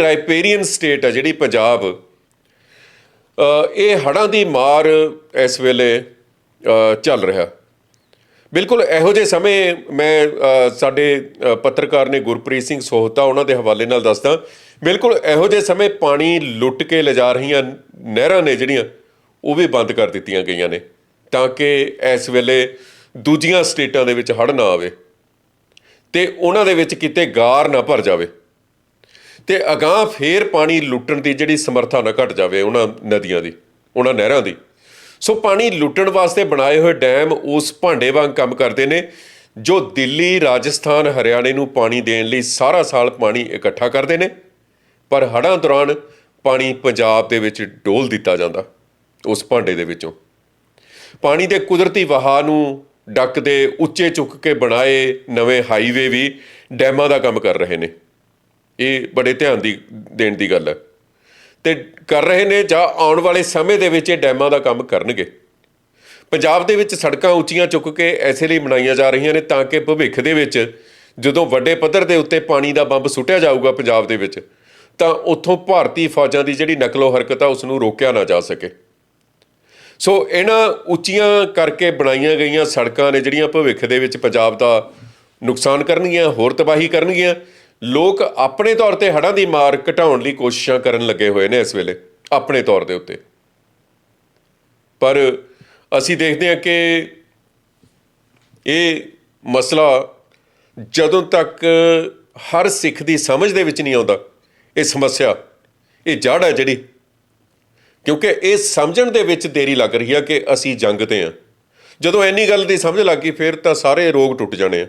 ਟ੍ਰਾਈਪੇਰੀਅਨ state ਹੈ ਜਿਹੜੀ ਪੰਜਾਬ। ਇਹ ਹੜ੍ਹਾਂ ਦੀ ਮਾਰ ਇਸ ਵੇਲੇ ਚੱਲ ਰਿਹਾ। ਬਿਲਕੁਲ ਇਹੋ ਜਿਹੇ ਸਮੇਂ ਮੈਂ ਸਾਡੇ ਪੱਤਰਕਾਰ ਨੇ ਗੁਰਪ੍ਰੀਤ ਸਿੰਘ ਸੋਹਤਾ ਉਹਨਾਂ ਦੇ ਹਵਾਲੇ ਨਾਲ ਦੱਸਦਾ, ਬਿਲਕੁਲ ਇਹੋ ਜਿਹੇ ਸਮੇਂ ਪਾਣੀ ਲੁੱਟ ਕੇ ਲਿਜਾ ਰਹੀਆਂ ਨਹਿਰਾਂ ਨੇ ਜਿਹੜੀਆਂ, ਉਹ ਵੀ ਬੰਦ ਕਰ ਦਿੱਤੀਆਂ ਗਈਆਂ ਨੇ, ਤਾਂ ਕਿ ਇਸ ਵੇਲੇ ਦੂਜੀਆਂ ਸਟੇਟਾਂ ਦੇ ਵਿੱਚ ਹੜ੍ਹ ਨਾ ਆਵੇ ਤੇ ਉਹਨਾਂ ਦੇ ਵਿੱਚ ਕਿਤੇ ਗਾਰ ਨਾ ਭਰ ਜਾਵੇ। ਤੇ ਅਗਾਹ ਫੇਰ ਪਾਣੀ ਲੁੱਟਣ ਦੀ ਜਿਹੜੀ ਸਮਰੱਥਾ ਨਾ ਘਟ ਜਾਵੇ ਉਹਨਾਂ ਨਦੀਆਂ ਦੀ, ਉਹਨਾਂ ਨਹਿਰਾਂ ਦੀ। ਸੋ ਪਾਣੀ ਲੁੱਟਣ ਵਾਸਤੇ ਬਣਾਏ ਹੋਏ ਡੈਮ ਉਸ ਭਾਂਡੇ ਵਾਂਗ ਕੰਮ ਕਰਦੇ ਨੇ, ਜੋ ਦਿੱਲੀ, ਰਾਜਸਥਾਨ, ਹਰਿਆਣੇ ਨੂੰ ਪਾਣੀ ਦੇਣ ਲਈ ਸਾਰਾ ਸਾਲ ਪਾਣੀ ਇਕੱਠਾ ਕਰਦੇ ਨੇ। ਪਰ ਹੜ੍ਹਾਂ ਦੌਰਾਨ ਪਾਣੀ ਪੰਜਾਬ ਦੇ ਵਿੱਚ ਡੋਲ ਦਿੱਤਾ ਜਾਂਦਾ, ਉਸ ਭਾਂਡੇ ਦੇ ਵਿੱਚੋਂ। ਪਾਣੀ ਦੇ ਕੁਦਰਤੀ ਵਹਾਅ ਨੂੰ ਡੱਕਦੇ, ਉੱਚੇ ਚੁੱਕ ਕੇ ਬਣਾਏ ਨਵੇਂ ਹਾਈਵੇ ਵੀ ਡੈਮਾਂ ਦਾ ਕੰਮ ਕਰ ਰਹੇ ਨੇ। ਇਹ ਬੜੇ ਧਿਆਨ ਦੀ, ਦੇਣ ਦੀ ਗੱਲ ਹੈ। ਤੇ ਕਰ ਰਹੇ ਨੇ ਜਾਂ ਆਉਣ ਵਾਲੇ ਸਮੇਂ ਦੇ ਵਿੱਚ ਇਹ ਡੈਮਾਂ ਦਾ ਕੰਮ ਕਰਨਗੇ। ਪੰਜਾਬ ਦੇ ਵਿੱਚ ਸੜਕਾਂ ਉੱਚੀਆਂ ਚੁੱਕ ਕੇ ਐਸੇ ਲਈ ਬਣਾਈਆਂ ਜਾ ਰਹੀਆਂ ਨੇ ਤਾਂ ਕਿ ਭਵਿੱਖ ਦੇ ਵਿੱਚ ਜਦੋਂ ਵੱਡੇ ਪੱਧਰ ਦੇ ਉੱਤੇ ਪਾਣੀ ਦਾ ਬੰਬ ਸੁੱਟਿਆ ਜਾਊਗਾ ਪੰਜਾਬ ਦੇ ਵਿੱਚ, ਤਾਂ ਉੱਥੋਂ ਭਾਰਤੀ ਫੌਜਾਂ ਦੀ ਜਿਹੜੀ ਨਕਲੋ ਹਰਕਤ ਆ ਉਸ ਨੂੰ ਰੋਕਿਆ ਨਾ ਜਾ ਸਕੇ। ਸੋ ਇਹਨਾਂ ਉੱਚੀਆਂ ਕਰਕੇ ਬਣਾਈਆਂ ਗਈਆਂ ਸੜਕਾਂ ਨੇ ਜਿਹੜੀਆਂ ਭਵਿੱਖ ਦੇ ਵਿੱਚ ਪੰਜਾਬ ਦਾ ਨੁਕਸਾਨ ਕਰਨਗੀਆਂ, ਹੋਰ ਤਬਾਹੀ ਕਰਨਗੀਆਂ ਲੋਕ ਆਪਣੇ ਤੌਰ ਤੇ ਹੜ੍ਹਾਂ ਦੀ ਮਾਰ ਘਟਾਉਣ ਲਈ ਕੋਸ਼ਿਸ਼ਾਂ ਕਰਨ ਲੱਗੇ ਹੋਏ ਨੇ ਇਸ ਵੇਲੇ, ਆਪਣੇ ਤੌਰ ਦੇ ਉੱਤੇ। ਪਰ ਅਸੀਂ ਦੇਖਦੇ ਹਾਂ ਕਿ ਇਹ ਮਸਲਾ ਜਦੋਂ ਤੱਕ ਹਰ ਸਿੱਖ ਦੀ ਸਮਝ ਦੇ ਵਿੱਚ ਨਹੀਂ ਆਉਂਦਾ, ਇਹ ਸਮੱਸਿਆ, ਇਹ ਜੜ ਹੈ ਜਿਹੜੀ। ਕਿਉਂਕਿ ਇਹ ਸਮਝਣ ਦੇ ਵਿੱਚ ਦੇਰੀ ਲੱਗ ਰਹੀ ਹੈ ਕਿ ਅਸੀਂ ਜੰਗ ਤੇ ਆ ਜਦੋਂ ਇੰਨੀ ਗੱਲ ਦੀ ਸਮਝ ਲੱਗ ਗਈ, ਫਿਰ ਤਾਂ ਸਾਰੇ ਰੋਗ ਟੁੱਟ ਜਾਣੇ ਆ।